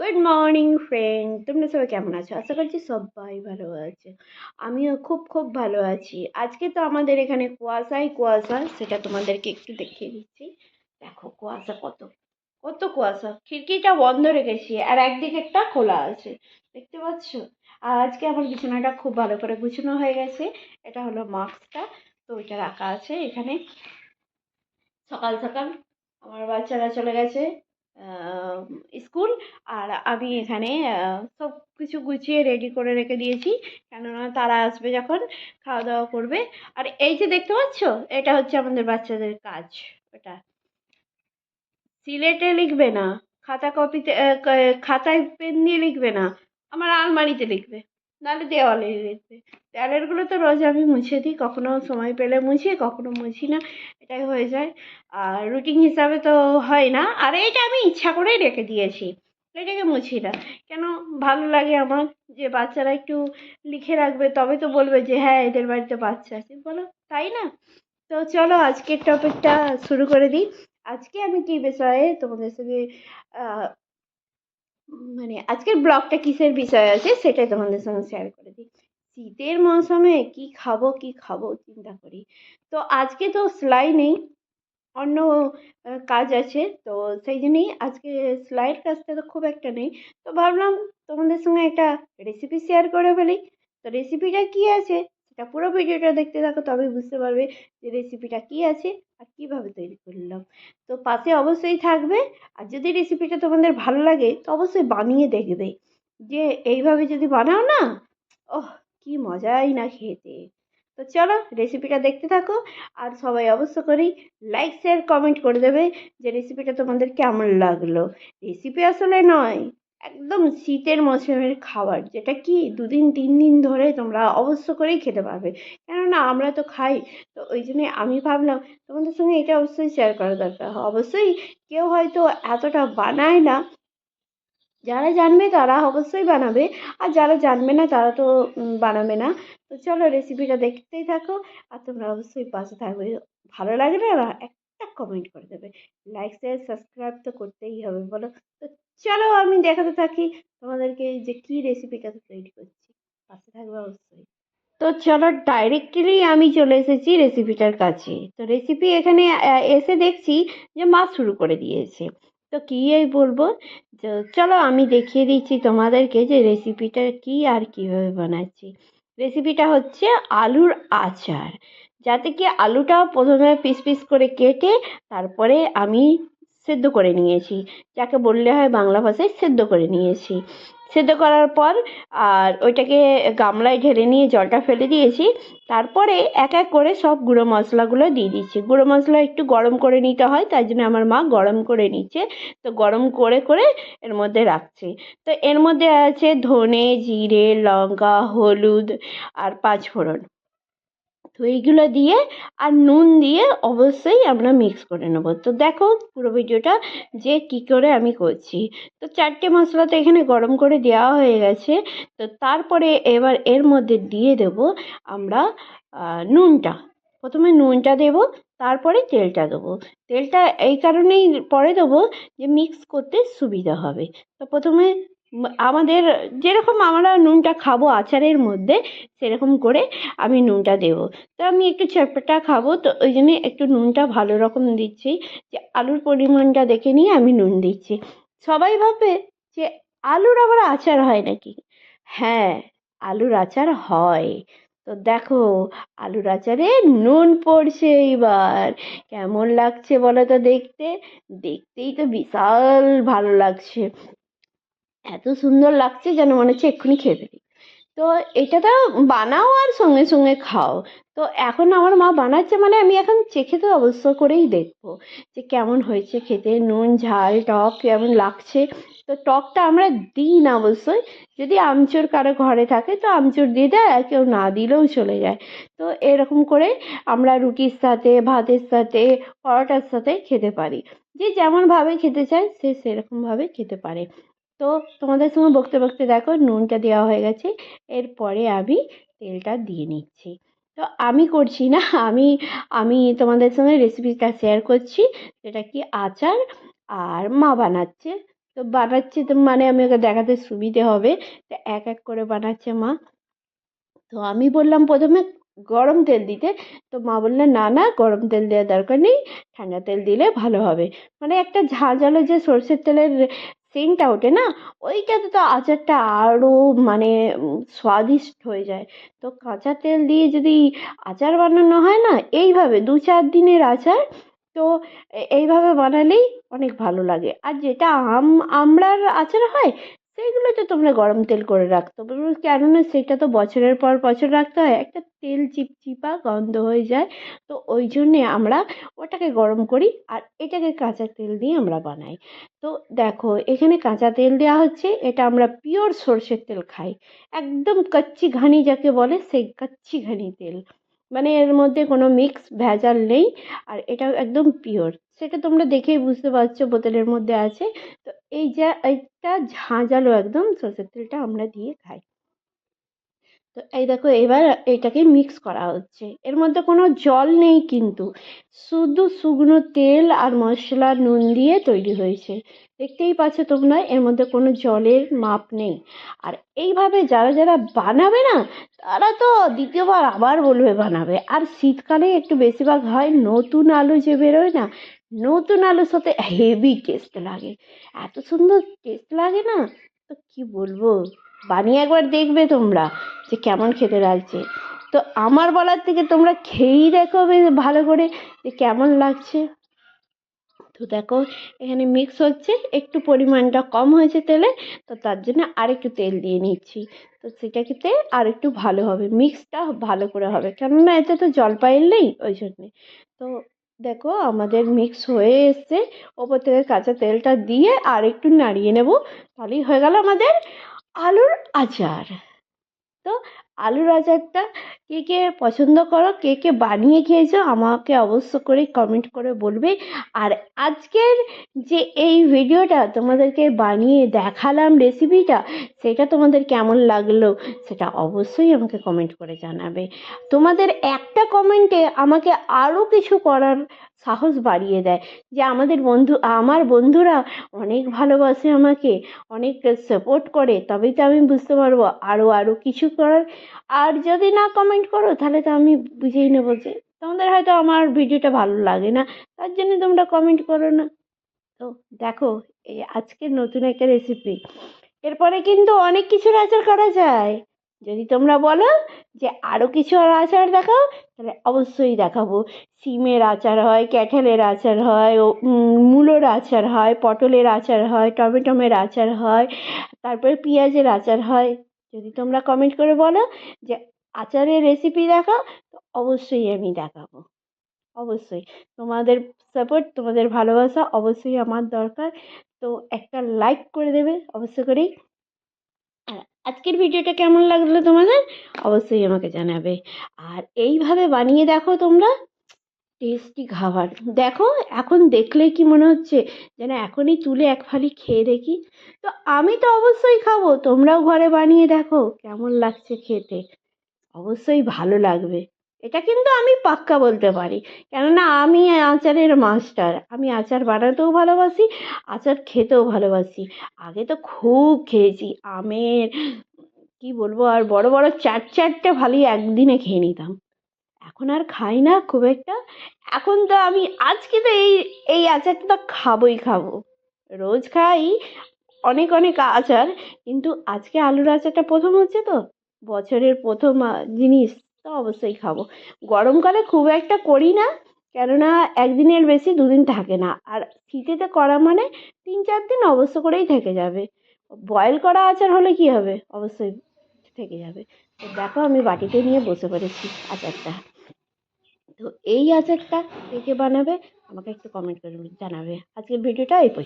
Good morning friend তোমরা সবাই কেমন আছো? আশা করছি সবাই ভালো আছে। আমিও খুব খুব ভালো আছি। আজকে তো আমাদের এখানে কুয়াশাই কুয়াশা, সেটা তোমাদেরকে একটু দেখিয়ে দিচ্ছি। দেখো, কুয়াশা কত কত কুয়াশা। খিড়কিটা বন্ধ রেখেছি, আর একদিকেরটা খোলা আছে। দেখতে পাচ্ছ? আর আজকে আমার বিছানাটা খুব ভালো করে গুছানো হয়ে গেছে। এটা হলো মাস্কটা, তো ওইটা রাখা আছে এখানে। সকাল সকাল আমার বাচ্চারা চলে গেছে। স্কুল। আর আমি এখানে সব কিছু গুছিয়ে রেডি করে রেখে দিয়েছি। কেননা তারা আসবে যখন খাওয়া দাওয়া করবে। আর এই যে দেখতে পাচ্ছ, এটা হচ্ছে আমাদের বাচ্চাদের কাজ এটা সিলেটে লিখবে না, খাতা কপিতে খাতায় পেন দিয়ে লিখবে না, আমার আলমারিতে লিখবে। নাহলে দেওয়ালে লিখবে দেওয়ালেরগুলো তো রোজ আমি মুছে দিই, কখনো সময় পেলে মুছি, কখনো মুছি না, এটাই হয়ে যায়। আর রুটিন হিসাবে তো হয় না। আর এটা আমি ইচ্ছা করেই রেখে দিয়েছি, এটাকে মুছি না। কেন? ভালো লাগে আমার যে বাচ্চারা একটু লিখে রাখবে, তবে তো বলবে যে হ্যাঁ এদের বাড়িতে বাচ্চা আছে। বলো, তাই না? তো চলো, আজকের টপিকটা শুরু করে দিই। আজকে আমি কী বিষয়ে তোমাদের সঙ্গে মানে আজকের ব্লগটা কিসের বিষয় আছে সেটাই তোমাদের সঙ্গে শেয়ার করে দিই। শীতের মৌসুমে কি খাব কি খাব চিন্তা করি। তো আজকে তো সেলাই নেই, অন্য কাজ আছে। তো সেই জন্যই আজকে সেলাইয়ের কাজটা তো খুব একটা নেই। তো ভাবলাম তোমাদের সঙ্গে একটা রেসিপি শেয়ার করে ফেলি। তো রেসিপিটা কী আছে? সেটা পুরো ভিডিওটা দেখতে থাকো তবে বুঝতে পারবে যে রেসিপিটা কী আছে। আর কীভাবে তৈরি করলাম? তো পাশে অবশ্যই থাকবে। আর যদি রেসিপিটা তোমাদের ভালো লাগে, তো অবশ্যই বানিয়ে দেখবে। যে এইভাবে যদি বানাও না, ওহ, কী মজাই না খেতে। তো চলো রেসিপিটা দেখতে থাকো। আর সবাই অবশ্য করেই লাইক শেয়ার কমেন্ট করে দেবে যে রেসিপিটা তোমাদের কেমন লাগল। রেসিপি আসলে নয় একদম শীতের মৌসুমের খাবার, যেটা কি দুদিন, তিন দিন ধরে তোমরা অবশ্য করেই খেতে পারবে। কেননা আমরা তো খাই, তো ওই জন্যে আমি ভাবলাম তোমাদের সঙ্গে এটা অবশ্যই শেয়ার করা দরকার। অবশ্যই কেউ হয়তো এতটা বানায় না, যারা জানবে তারা অবশ্যই বানাবে, আর যারা জানবে না তারা তো বানাবে না। তো চলো রেসিপিটা দেখতেই থাকো, আর তোমরা অবশ্যই পাশে থাকবে। ভালো লাগলে একটা কমেন্ট করে দেবে। লাইক শেয়ার সাবস্ক্রাইব তো করতেই হবে, বলো। তো চলো আমি দেখাতে থাকি তোমাদেরকে যে কী রেসিপিটা তৈরি করছি। পাশে থাকবে অবশ্যই। তো চলো ডাইরেক্টলি আমি চলে এসেছি রেসিপিটার কাছে। তো রেসিপি এখানে এসে দেখছি যে মা শুরু করে দিয়েছে। তো কী এই বলব? চলো আমি দেখিয়ে দিচ্ছি তোমাদেরকে যে রেসিপিটা কী আর কীভাবে বানাচ্ছি। রেসিপিটা হচ্ছে আলুর আচার। যাতে কি আলুটা প্রথমে পিস পিস করে কেটে তারপরে আমি সেদ্ধ করে নিয়েছি। যাকে বললে হয় বাংলা ভাষায় সেদ্ধ করে নিয়েছি। সেদ্ধ করার পর আর ওইটাকে গামলায় ঢেলে নিয়ে জলটা ফেলে দিয়েছি। তারপরে এক এক করে সব গুঁড়ো মশলাগুলো দিয়ে দিচ্ছি। গুঁড়ো মশলা একটু গরম করে নিতে হয় তাই জন্য আমার মা গরম করে নিচ্ছে। তো গরম করে করে এর মধ্যে রাখছে। তো এর মধ্যে আছে ধনে, জিরে, লঙ্কা, হলুদ আর পাঁচফোড়ন। তো এইগুলো দিয়ে আর নুন দিয়ে অবশ্যই আমরা মিক্স করে নেব। তো দেখো পুরো ভিডিওটা যে কী করে আমি করছি। তো চারটে মশলা তো এখানে গরম করে দেওয়া হয়ে গেছে। তো তারপরে এবার এর মধ্যে দিয়ে দেব আমরা নুনটা। প্রথমে নুনটা দেব, তারপরে তেলটা দেবো। তেলটা এই কারণেই পরে দেবো যে মিক্স করতে সুবিধা হবে। তো প্রথমে আমাদের যেরকম আমরা নুনটা খাব আচারের মধ্যে, সেরকম করে আমি নুনটা দেবো। তো আমি একটু চটপটা খাব, তো ওই জন্যে একটু নুনটা ভালো রকম দিচ্ছি। যে আলুর পরিমাণটা দেখে নিয়ে আমি নুন দিচ্ছি। সবাই ভাবে যে আলুর আবার আচার হয় নাকি? হ্যাঁ আলুর আচার হয়। তো দেখো, আলুর আচারে নুন পড়ছে এইবার। কেমন লাগছে বলো তো দেখতে? দেখতেই তো বিশাল ভালো লাগছে। এত সুন্দর লাগছে যেন মনে হচ্ছে এক্ষুনি খেয়ে ফেলি। তো এটা তো বানাও আর সঙ্গে সঙ্গে খাও। তো এখন আমার মা বানাচ্ছে মানে আমি এখন চেখে তো অবশ্য করেই দেখব যে কেমন হয়েছে খেতে, নুন, ঝাল, টক কেমন লাগছে। তো টকটা আমরা দিই না অবশ্যই। যদি আমচুর কারও ঘরে থাকে তো আমচুর দিয়ে দেয় আর কেউ না দিলেও চলে যায়। তো এরকম করে আমরা রুটির সাথে, ভাতের সাথে, পরোটার সাথে খেতে পারি। যে যেমনভাবে খেতে চায় সে সেরকমভাবে খেতে পারে। তো তোমাদের সঙ্গে বকতে বকতে দেখো নুনটা দেওয়া হয়ে গেছে। এরপরে আমি তেলটা দিয়ে নিচ্ছি। তো আমি করছি না, আমি আমি তোমাদের সঙ্গে রেসিপিটা শেয়ার করছি। যেটা কি আচার আর মা বানাচ্ছে। তো বানাচ্ছে তো মানে আমি ওকে দেখাতে সুবিধে হবে। তো এক এক করে বানাচ্ছে মা। তো আমি বললাম প্রথমে গরম তেল দিতে। তো মা বললেন না না, গরম তেল দেওয়ার দরকার নেই। ঠান্ডা তেল দিলে ভালো হবে। মানে একটা ঝাঁঝালো যে সর্ষের তেলের সেন্টটা ওঠে না ওইটাতে তো আচারটা আরও মানে স্বাদিষ্ট হয়ে যায়। তো কাঁচা তেল দিয়ে যদি আচার বানানো হয় না, এইভাবে দু চার দিনের আচার, তো এইভাবে বানালেই অনেক ভালো লাগে। আর যেটা আম, আমড়ার আচার হয় সেইগুলো তো তোমরা গরম তেল করে রাখতে পারো কেননা সেটা তো বছরের পর বছর রাখতে হয়, একটা তেল চিপচিপা গন্ধ হয়ে যায়। তো ওই জন্যে আমরা ওটাকে গরম করি আর এটাকে কাঁচা তেল দিয়ে আমরা বানাই। তো দেখো, এখানে কাঁচা তেল দেওয়া হচ্ছে, এটা আমরা পিওর সর্ষের তেল খাই। একদম কচ্চি ঘানি যাকে বলে, সেই কচ্চি ঘানি তেল। মানে এর মধ্যে কোনো মিক্স ভেজাল নেই আর এটা একদম পিওর সেটা তোমরা দেখেই বুঝতে পারছ, বোতলের মধ্যে আছে। তো এই যে এইটা ঝাঁঝালো একদম সর্ষের তেলটা আমরা দিয়ে খাই। তো এই দেখো, এবার এটাকে মিক্স করা হচ্ছে। এর মধ্যে কোনো জল নেই কিন্তু, শুধু শুকনো তেল আর মশলা, নুন দিয়ে তৈরি হয়েছে। দেখতেই পাচ্ছ তোমরা, এর মধ্যে কোনো জলের মাপ নেই। আর এইভাবে যারা যারা বানাবে না, তারা তো দ্বিতীয়বার আবার বলবে বানাবে। আর শীতকালে একটু বেশিরভাগ হয় নতুন আলু যে বেরোয় না নতুন আলুর সাথে হেভি টেস্ট লাগে। এত সুন্দর টেস্ট লাগে না? তো কি বলব? বানিয়ে একবার দেখবে তোমরা যে কেমন খেতে লাগছে। তো আমার বলার থেকে তোমরা খেয়েই দেখো ভালো করে যে কেমন লাগছে। তো দেখো, এখানে মিক্স হচ্ছে, একটু পরিমাণটা কম হয়েছে তেলে, তো তার জন্য আরেকটু তেল দিয়ে নিচ্ছি। তো সেটা খেতে আর একটু ভালো হবে মিক্সটা ভালো করে হবে। কেননা এতে তো জলপাইল নেই, ওই জন্যে। তো দেখো, আমাদের মিক্স হয়ে এসছে। ওপর থেকে কাঁচা তেলটা দিয়ে আর একটু নাড়িয়ে নেব। তাহলেই হয়ে গেল আমাদের আলুর আচার। তো আলুর আচারটা কে কে পছন্দ করো, কে কে বানিয়ে খেয়েছো, আমাকে অবশ্য করে কমেন্ট করে বলবে। আর আজকের যে এই ভিডিওটা তোমাদেরকে বানিয়ে দেখালাম রেসিপিটা সেটা তোমাদের কেমন লাগল সেটা অবশ্যই আমাকে কমেন্ট করে জানাবে। তোমাদের একটা কমেন্টে আমাকে আরও কিছু করার সাহস বাড়িয়ে দেয় যে আমাদের বন্ধু, আমার বন্ধুরা অনেক ভালোবাসে আমাকে, অনেক সাপোর্ট করে, তবেই তো আমি বুঝতে পারব আরও আরও কিছু করার আর যদি না কমেন্ট করো, তাহলে তো আমি বুঝেই নেব যে তোমাদের হয়তো আমার ভিডিওটা ভালো লাগে না, তার জন্য তোমরা কমেন্ট করো না। তো দেখো, এই আজকের নতুন একটা রেসিপি এরপরে কিন্তু অনেক কিছুর আচার করা যায়। যদি তোমরা বলো যে আরও কিছু আচার দেখাও, তাহলে অবশ্যই দেখাবো। সিমের আচার হয়, ক্যাঠালের আচার হয়, ও মূলোর আচার হয়, পটলের আচার হয়, টমেটোমের আচার হয়, তারপরে পেঁয়াজের আচার হয়। যদি তোমরা কমেন্ট করে বলো যে আচারের রেসিপি দেখাও, তো অবশ্যই আমি দেখাবো। অবশ্যই। তোমাদের সাপোর্ট তোমাদের ভালোবাসা অবশ্যই আমার দরকার। তো একটা লাইক করে দেবে অবশ্য করেই। আর আজকের ভিডিওটা কেমন লাগল তোমাদের? অবশ্যই আমাকে জানাবে। আর এইভাবে বানিয়ে দেখো তোমরা। টেস্টি খাবার। দেখো, এখন দেখলে কি মনে হচ্ছে? যেন এখনই তুলে এক ফালি খেয়ে দেখি। তো আমি তো অবশ্যই খাব, তোমরাও ঘরে বানিয়ে দেখো কেমন লাগছে খেতে। অবশ্যই ভালো লাগবে। এটা কিন্তু আমি পাক্কা বলতে পারি। কেননা আমি আচারের মাস্টার আমি আচার বানাতেও ভালোবাসি, আচার খেতেও ভালোবাসি। আগে তো খুব খেয়েছি, আমের, কি বলব আর বড় বড় চার চারটে ফালি একদিনে খেয়ে নিতাম। এখন আর খাই না খুব একটা। এখন তো আমি আজকে তো এই এই আচারটা তো খাবোই খাব। রোজ খাই, অনেক অনেক আচার, কিন্তু আজকে আলুর আচারটা প্রথম হচ্ছে তো। বছরের প্রথম জিনিস তো অবশ্যই খাব। গরমকালে খুব একটা করি না, কেননা একদিনের বেশি দুদিন থাকে না। আর শীতেতে করা মানে তিন, চার দিন অবশ্য করেই থেকে যাবে। বয়েল করা আচার হলে কি হবে? অবশ্যই থেকে যাবে। তো দেখো আমি বাটিতে নিয়ে বসে পড়েছি আচারটা। তো এই আচারটা কে কে বানাবে আমাকে একটু কমেন্ট করে জানাবে। আজকের ভিডিওটা এই পর্যন্ত।